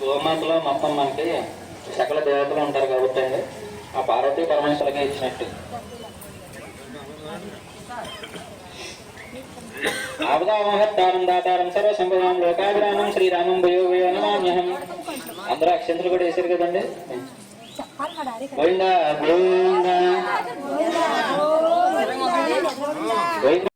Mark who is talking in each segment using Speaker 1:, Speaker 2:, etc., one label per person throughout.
Speaker 1: గోమాతలో మొత్తం మనకి సకల దేవతలు ఉంటారు కాబట్టి అండి. ఆ పార్వతీ పరమేశ్వరికి ఇచ్చినట్టు. ఆపదామహత్తారం దాతారం సర్వ సంభవం లోకాభిరామం శ్రీరామం భయో భయో నమామ్యహం. అందరూ అక్షంతలు కూడా వేసారు కదండి. గోవిందా. గోవిందా గోవిందా.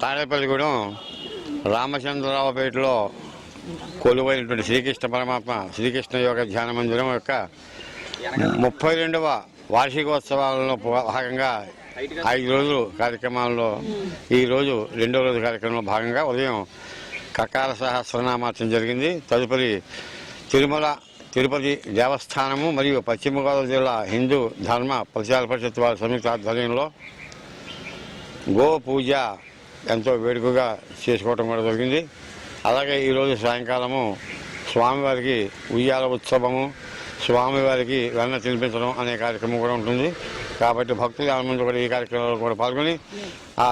Speaker 2: తాడేపల్లిగూడెం రామచంద్రరావుపేటలో కొలువైనటువంటి శ్రీకృష్ణ పరమాత్మ శ్రీకృష్ణ యోగ ధ్యాన మందిరం యొక్క ముప్పై రెండవ వార్షికోత్సవాలలో భాగంగా ఐదు రోజులు కార్యక్రమాల్లో ఈరోజు రెండవ రెండో రోజు కార్యక్రమంలో భాగంగా ఉదయం కకాల సహస్రనామార్చన జరిగింది. తదుపరి తిరుమల తిరుపతి దేవస్థానము మరియు పశ్చిమ గోదావరి జిల్లా హిందూ ధర్మ ప్రచార పరిషత్ వారి సంయుక్త ఆధ్వర్యంలో గో పూజ ఎంతో వేడుకగా చేసుకోవటం కూడా జరిగింది. అలాగే ఈరోజు సాయంకాలము స్వామివారికి ఉయ్యాల ఉత్సవము స్వామివారికి వెన్న తినిపించడం అనే కార్యక్రమం కూడా ఉంటుంది. కాబట్టి భక్తులు ఆనందం కూడా ఈ కార్యక్రమంలో కూడా పాల్గొని ఆ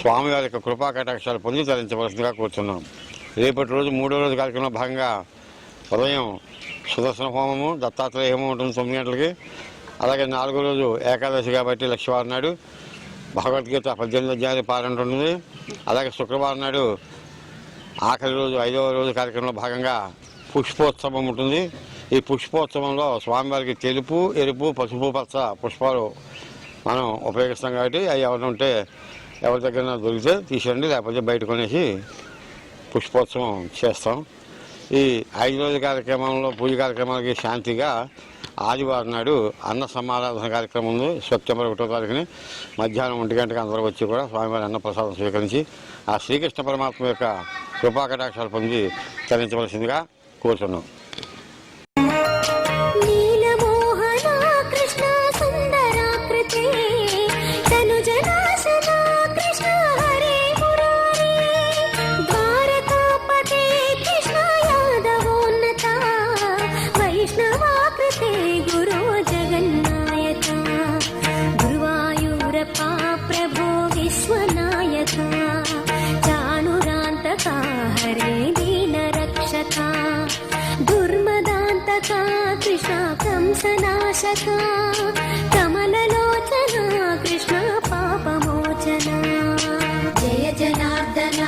Speaker 2: స్వామివారి యొక్క కృపా కటాక్షాలు పొంది తరించవలసిందిగా కోరుతున్నాం రేపటి రోజు మూడో రోజు కార్యక్రమంలో భాగంగా ఉదయం సుదర్శన హోమము దత్తాత్రేయ హోమం ఉంటుంది తొమ్మిది గంటలకి. అలాగే నాలుగో రోజు ఏకాదశి కాబట్టి లక్ష్మీవారి నాడు భగవద్గీత పద్దెనిమిది అధ్యాయులు పారాయణ ఉంటుంది. అలాగే శుక్రవారం నాడు ఆఖరి రోజు ఐదవ రోజు కార్యక్రమంలో భాగంగా పుష్పోత్సవం ఉంటుంది. ఈ పుష్పోత్సవంలో స్వామివారికి తెలుపు ఎరుపు పసుపు పచ్చ పుష్పాలు మనం ఉపయోగిస్తాం కాబట్టి అవి ఎవరైనా ఉంటే ఎవరి దగ్గర దొరికితే తీసేయండి లేకపోతే బయట కొనేసి పుష్పోత్సవం చేస్తాం. ఈ ఐదు రోజుల కార్యక్రమంలో పూజ కార్యక్రమాలకి శాంతిగా ఆదివారం నాడు అన్న సమారాధన కార్యక్రమం ఉంది. సెప్టెంబర్ ఒకటో తారీఖుని మధ్యాహ్నం ఒంటి గంటకి అందరూ వచ్చి కూడా స్వామివారి అన్న ప్రసాదం స్వీకరించి ఆ శ్రీకృష్ణ పరమాత్మ యొక్క కృపాకటాక్షాలు పొంది తరించవలసిందిగా కోరుతున్నాం
Speaker 3: సఖా కమలలోచన కృష్ణ పాపమోచన. జయ జనార్దన